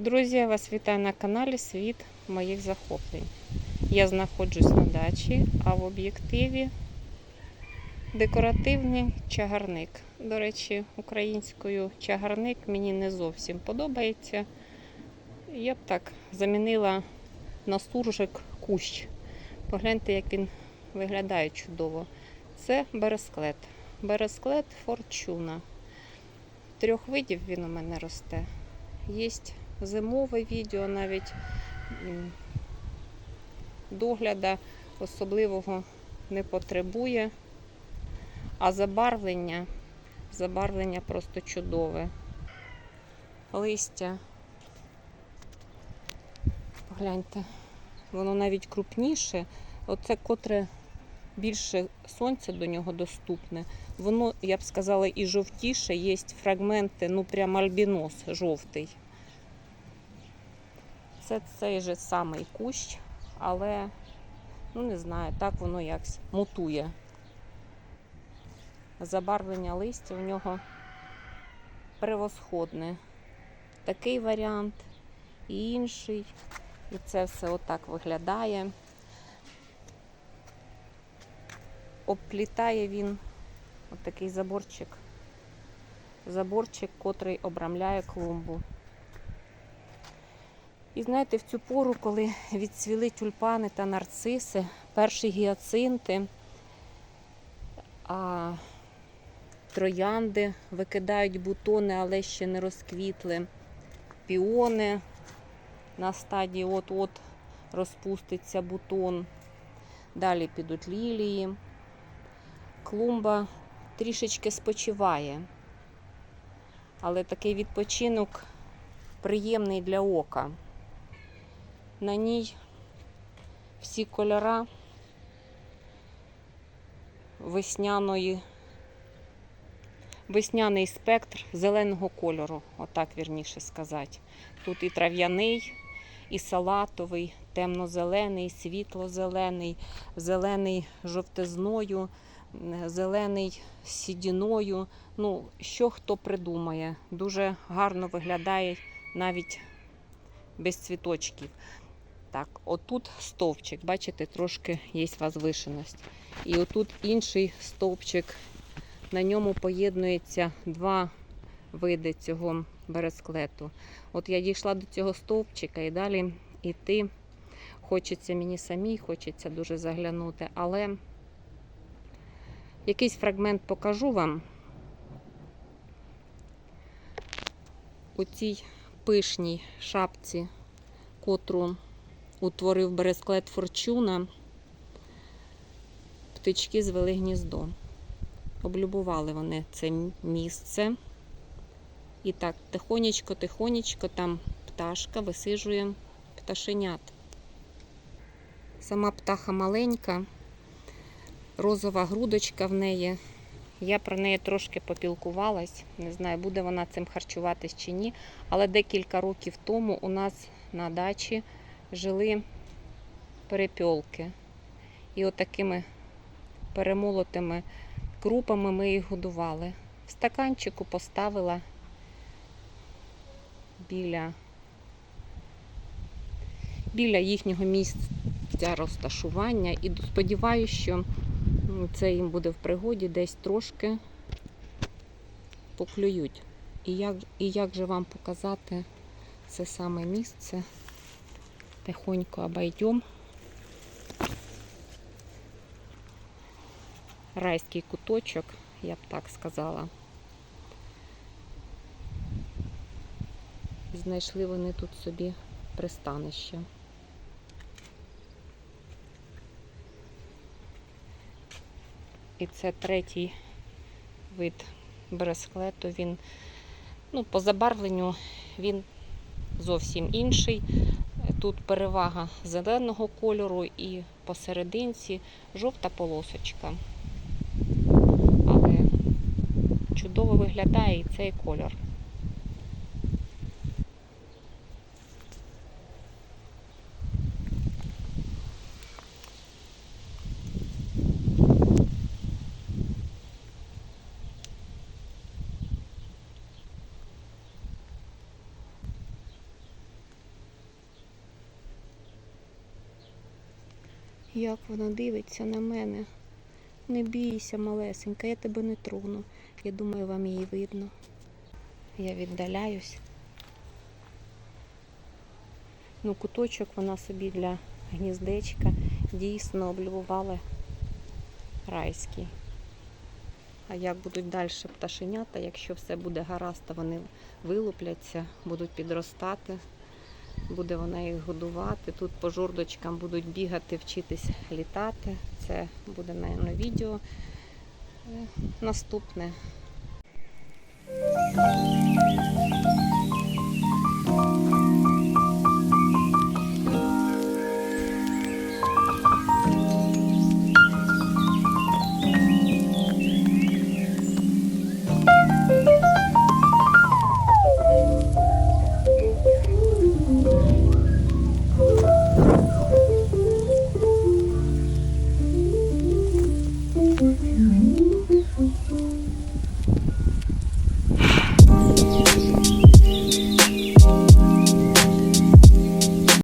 Друзі, я вас вітаю на каналі Світ моїх захоплень. Я знаходжусь на дачі, а в об'єктиві декоративний чагарник. До речі, українською чагарник мені не зовсім подобається. Я б так замінила на суржик кущ. Погляньте, як він виглядає чудово. Це бересклет. Бересклет форчуна. Трьох видів він у мене росте. Є зимове відео, навіть догляда особливого не потребує. А забарвлення, забарвлення просто чудове. Листя. Погляньте, воно навіть крупніше. Оце котре більше сонця до нього доступне. Воно, я б сказала, і жовтіше, є фрагменти, ну прям альбінос жовтий. Це цей же самий кущ, але, ну не знаю, так воно якось мутує. Забарвлення листя у нього превосходне. Такий варіант і інший. І це все отак виглядає. Обплітає він отакий заборчик. Заборчик, котрий обрамляє клумбу. І знаєте, в цю пору, коли відцвіли тюльпани та нарциси, перші гіацинти, а троянди викидають бутони, але ще не розквітли. Піони на стадії от-от розпуститься бутон. Далі підуть лілії. Клумба трішечки спочиває, але такий відпочинок приємний для ока. На ній всі кольора весняної, весняний спектр зеленого кольору, отак вірніше сказати. Тут і трав'яний, і салатовий, темно-зелений, світло-зелений, зелений жовтизною, зелений сідіною. Ну, що хто придумає. Дуже гарно виглядає навіть без цвіточків. Так, отут стовпчик, бачите, трошки є возвишеність. І отут інший стовпчик. На ньому поєднується два види цього бересклету. От я дійшла до цього стовпчика і далі йти. Хочеться мені самій, хочеться дуже заглянути, але якийсь фрагмент покажу вам. У цій пишній шапці, котру утворив бересклет Форчуна, птички звели гніздо. Облюбували вони це місце. І так, тихонечко-тихонечко там пташка висижує пташенят. Сама птаха маленька, розова грудочка в неї. Я про неї трошки попілкувалась. Не знаю, буде вона цим харчуватись чи ні. Але декілька років тому у нас на дачі жили перепьолки. І отакими перемолотими крупами ми їх годували. В стаканчику поставила біля, біля їхнього місця розташування. І сподіваюся, що це їм буде в пригоді десь трошки поклюють. І як, і як же вам показати це саме місце? Тихонько обойдемо. Райський куточок, я б так сказала. Знайшли вони тут собі пристанище. І це третій вид бресклету. Він ну, по забарвленню він зовсім інший. Тут перевага зеленого кольору і посерединці жовта полосочка. Але чудово виглядає і цей кольор. Як вона дивиться на мене. Не бійся, малесенька, я тебе не трону. Я думаю, вам її видно. Я віддаляюсь. Ну, куточок вона собі для гніздечка дійсно облюбувала райський. А як будуть далі пташенята, якщо все буде гаразд, то вони вилупляться, будуть підростати, буде вона їх годувати. Тут по журдочкам будуть бігати, вчитись літати. Це буде, мабуть, відео е, наступне.